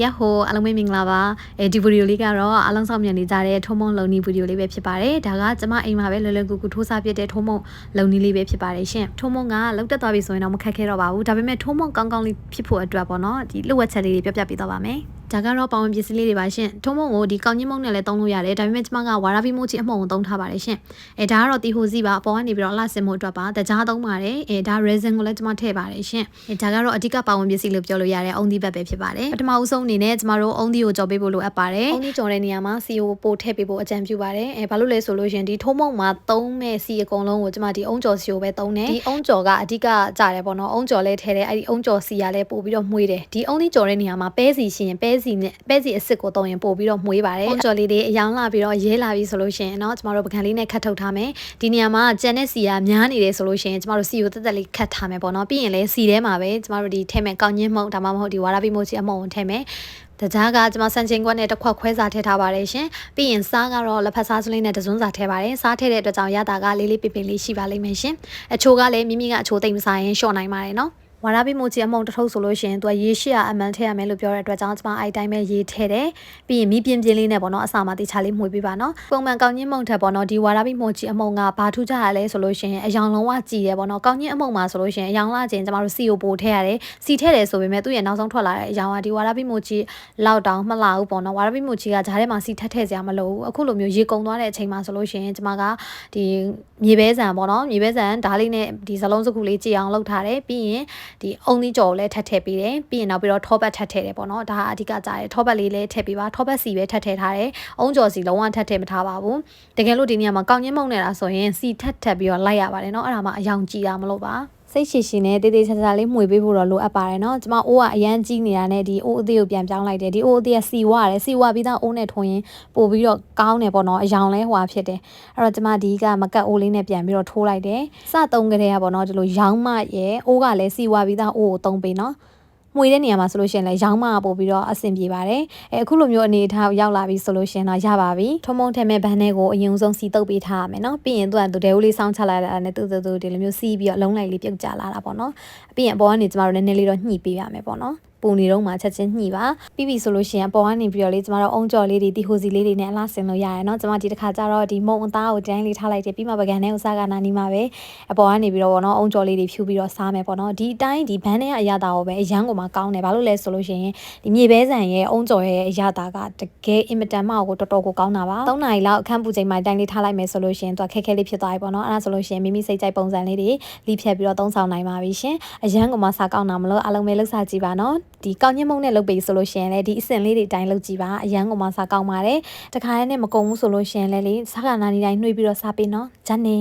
ရဟိုအားလုံးပဲမင်္ဂလာပါအဲဒီဗီဒီယိုလေးကတော့အားလုံးဆောင်မြင်နေကြတဲ့ထုံးမုံလုံနီဗီဒီယိုလေးပဲဖြစ်ပါတယ်ဒါကကျမအိမ်မှာပဲလွယ်လွယ်ကူကူထိုးစားပြတဲ့ထုံးမုံလုံနီလေးပဲဖြစ်ပါတယ်ရှင်ထုံးမုံကလောက်တက်သွားပြီဆိုရင်တော့မခက်ခဲတော့ပါဘူးဒါပေမဲ့ထုံးမုံကောင်းကောင်းလေးဖြစ်ဖို့အတွက်ပေါ့နော်ဒီလှုပ်ဝက်ချက်လေးတွေပြောပြပေးတော့ပါမယ် ဒါကတော့ပေါဝင်ပစ္စည်းလေးတွေပါရှင်ထုံးမုံကိုဒီကောင်းကြီးမုံနဲ့လည်းသုံးလို့ရတယ်ဒါပေမဲ့ကျမကဝါရာဘီမိုချီအမှုံကိုသုံးထားပါတယ်ရှင်အဲဒါကတော့တီဟိုစီပါအပေါ်ကနေပြီးတော့လှဆင်မှုအတွက်ပါတကြားသုံးပါတယ်အဲဒါ resin ကိုလည်းကျမထည့်ပါတယ်ရှင်အဲဒါကတော့အဓိကပေါဝင်ပစ္စည်းလို့ပြောလို့ရတဲ့အုံဒီဘက်ပဲဖြစ်ပါတယ်ပထမဦးဆုံးအနေနဲ့ကျမတို့အုံဒီကိုကြော်ပေးဖို့လိုအပ်ပါတယ်အုံဒီကြော်တဲ့နေရာမှာစီကိုပို့ထည့်ပေးဖို့အကြံပြုပါတယ်အဲဘာလို့လဲဆိုလို့ရှင်ဒီထုံးမုံမှာသုံးမဲ့စီအကုန်လုံးကိုကျမဒီအုံကြော်စီကိုပဲသုံးတယ်ဒီအုံကြော်ကအဓိကကြတယ်ပေါ့နော်အုံကြော်လည်းထည့်တယ်အဲ့ဒီအုံကြော်စီကလည်းပို့ပြီးတော့မှုေးတယ်ဒီအုံဒီကြော်တဲ့နေရာမှာပဲစီရှိရင်ပဲစီနဲ့ပဲစီအစ်စ်ကိုသုံးရင်ပို့ပြီးတော့မှုေးပါတယ်အုံကြော်လေးတွေအယောင်လာပြီးတော့ရဲလာပြီဆိုလို့ရှင်เนาะကျမတို့ပကံလေးနဲ့ခတ်ထုတ်ထားမယ်ဒီနေရာမှာကျန်တဲ့စီကများနေတယ်ဆိုလို့ရှင်ကျမတို့စီကိုတက်တက်လေးခတ်ထားမယ်ပေါ့နော်ပြီးရင်လည်းစီထဲမှာပဲကျမတို့ဒီထဲမဲ့ကောင်းညင်းမှုန့်ဒါမှမဟုတ်ဒီဝါရာဘီမိုချီအမှုံကိုထဲမယ်တကြားကကျွန်မဆန်ချင်းကွက်နဲ့တစ်ခွက်ခွဲစာထည့်ထားပါတယ်ရှင်ပြီးရင်စားကတော့လက်ဖက်စားစလေးနဲ့တစွန်းစာထည့်ပါတယ်စားထည့်တဲ့အတွက်ကြောင့်ရတာကလေးလေးပင်ပင်လေးရှိပါလိမ့်မယ်ရှင်အချိုးကလည်းမိမိကအချိုးသိမ့်မစားရင်ရှော့နိုင်ပါတယ်နော် ဝါရာဘီမိုချီအမုံတစ်ထုပ်ဆိုလို့ရှိရင်သူကရေရှိရအမှန်ထည့်ရမယ်လို့ပြောတဲ့အတွက်ကြောင့်ကျွန်မအဲ့တိုင်းပဲရေထည့်တယ်ပြီးရင်မီးပြင်းပြင်းလေးနဲ့ပေါ့နော်အစာမှာတေချာလေးမှုေးပေးပါနော်ပုံမှန်ကောင်းချင်းမုံထက်ပေါ့နော်ဒီဝါရာဘီမိုချီအမုံကဘာထူးခြားရလဲဆိုလို့ရှိရင်အယောင်လုံးဝကြည်တယ်ပေါ့နော်ကောင်းချင်းအမုံမှာဆိုလို့ရှိရင်အယောင်လာခြင်းကျွန်တော်တို့စီကိုပို့ထည့်ရတယ်စီထည့်တယ်ဆိုပေမဲ့သူ့ရဲ့နောက်ဆုံးထွက်လာတဲ့အယောင်ကဒီဝါရာဘီမိုချီလောက်တောင်မလာဘူးပေါ့နော်ဝါရာဘီမိုချီကဂျားထဲမှာစီထက်ထည့်စရာမလိုဘူးအခုလိုမျိုးရေကုန်သွားတဲ့အချိန်မှာဆိုလို့ရှိရင်ကျွန်မကဒီမြေပဲဆန်ပေါ့နော်မြေပဲဆန်ဓားလေးနဲ့ဒီဇလုံးစကူလေးကြည်အောင်လုပ်ထားတယ်ပြီးရင်ဒီအုံသီးကြော်ကိုလည်းထပ်ထည့်ပေးတယ်ပြီးရင်နောက်ပြီးတော့ထောပတ်ထပ်ထည့်တယ်ပေါ့နော်ဒါကအဓိကကြားတယ်ထောပတ်လေးလည်းထည့်ပေးပါထောပတ်စီပဲထပ်ထည့်ထားတယ်အုံကြော်စီလုံးဝထပ်ထည့်မထားပါဘူးတကယ်လို့ဒီနေရာမှာကောင်းချင်းမုံနေတာဆိုရင်စီထပ်ထပ်ပြီးတော့လိုက်ရပါတယ်နော်အဲ့ဒါမှအယောင်ကြည့်တာမလို့ပါ စိတ်ရှိရှိနဲ့တေးသေးချာချာလေးမှွေပေးဖို့တော့လိုအပ်ပါတယ်เนาะကျမအိုးကအရန်ကြီးနေတာနဲ့ဒီအိုးအသေးကိုပြန်ပြောင်းလိုက်တယ်ဒီအိုးအသေးကစီဝရတယ်စီဝပြီးသားအိုးနဲ့ထွင်ရင်ပို့ပြီးတော့ကောင်းတယ်ပေါ့နော်အယောင်လဲဟွာဖြစ်တယ်အဲ့တော့ကျမဒီကမကတ်အိုးလေးနဲ့ပြန်ပြီးတော့ထိုးလိုက်တယ်စသုံးကြတဲ့ကပေါ့နော်ဒီလိုရောင်းမရဲ့အိုးကလည်းစီဝပြီးသားအိုးကိုသုံးပေးနော် မှွေတဲ့နေရာမှာဆိုလို့ရှိရင်လည်းရောင်းမပို့ပြီးတော့အဆင်ပြေပါတယ်အဲအခုလိုမျိုးအနေအထားရောက်လာပြီဆိုလို့ရှိရင်တော့ရပါပြီထုံမုံထဲမဲ့ဘန်းထဲကိုအရင်ဆုံးစီတုပ်ပေးထားရမယ်နော်ပြီးရင်သူကသူဒဲဦးလေးစောင်းချလိုက်တာနဲ့သူသူသူဒီလိုမျိုးစီးပြီးတော့အလုံးလိုက်လေးပြုတ်ကျလာတာပေါ့နော်ပြီးရင်အပေါ်ကနေကျမတို့နည်းနည်းလေးတော့ညှိပေးရမယ်ပေါ့နော် ပူနေတော့မှချက်ချင်းညှိပါပြီးပြီဆိုလို့ရှိရင်အပေါ်ကနေပြီးတော့လေကျမတို့အုံကြော်လေးတွေတီဟိုစီလေးတွေနဲ့အလားဆင်လို့ရတယ်เนาะကျမဒီတစ်ခါကျတော့ဒီမုံအသားကိုတန်းလေးထားလိုက်တယ်ပြီးမှပကံနဲ့ဥစားကနာနီးမှာပဲအပေါ်ကနေပြီးတော့ဗောနော်အုံကြော်လေးတွေဖြူပြီးတော့စားမယ်ပေါ့နော်ဒီအတိုင်းဒီဘန်းနဲ့အရသာကိုပဲအရန်ကိုမှကောင်းတယ်ဘာလို့လဲဆိုလို့ရှိရင်ဒီမြေပဲဆန်ရဲ့အုံကြော်ရဲ့အရသာကတကယ်အင်မတန်မှကိုတော်တော်ကိုကောင်းတာပါ၃နာရီလောက်အခန်းပူချိန်မှာတိုင်းလေးထားလိုက်မယ်ဆိုလို့ရှိရင်သူခက်ခဲလေးဖြစ်သွားပြီပေါ့နော်အဲ့ဒါဆိုလို့ရှိရင်မိမိစိတ်ကြိုက်ပုံစံလေးတွေလီးဖြတ်ပြီးတော့သုံးဆောင်နိုင်ပါပြီရှင်အရန်ကိုမှစားကောင်းတာမလို့အားလုံးပဲလှုပ်ရှားကြည့်ပါနော် ဒီကောင်းညင်းမုံနဲ့လုပ်ပေးဆိုလို့ရှိရင်လည်းဒီအစင်လေးတွေတိုင်းလုပ်ကြည့်ပါအရန်ကိုမှစားကောင်းပါတယ်တခါတည်းနဲ့မကုန်ဘူးဆိုလို့ရှိရင်လည်းလေစားကနာနေတိုင်းနှွေးပြီးတော့စားပေးနော်ဂျန်နေ